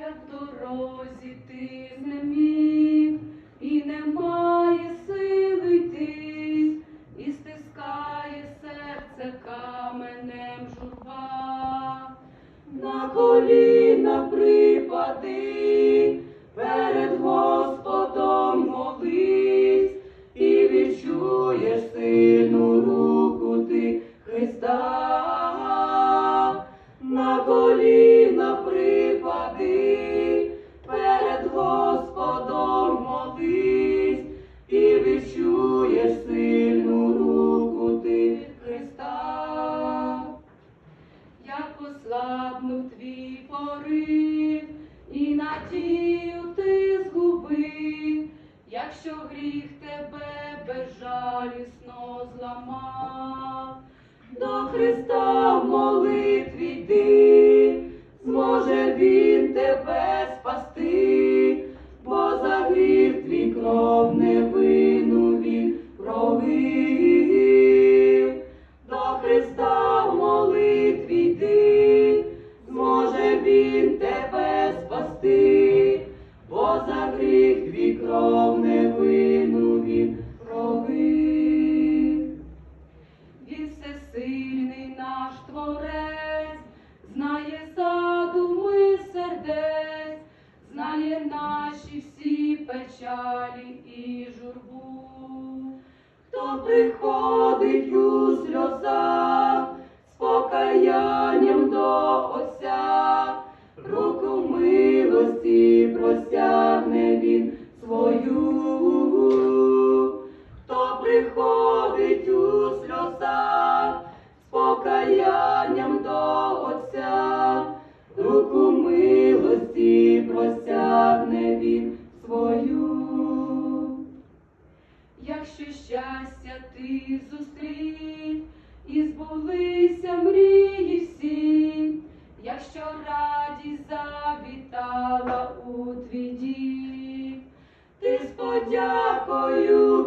як в дорозі ти не міг, і немає сили йти, і стискає серце каменем журба, на коліна припади перед Господом. Жалісно зламав до Христа. печалі і журбу, хто приходить. що щастя ти зустрів, і збулися мрії всі, якщо радість завітала у твій дім, ти з подякою.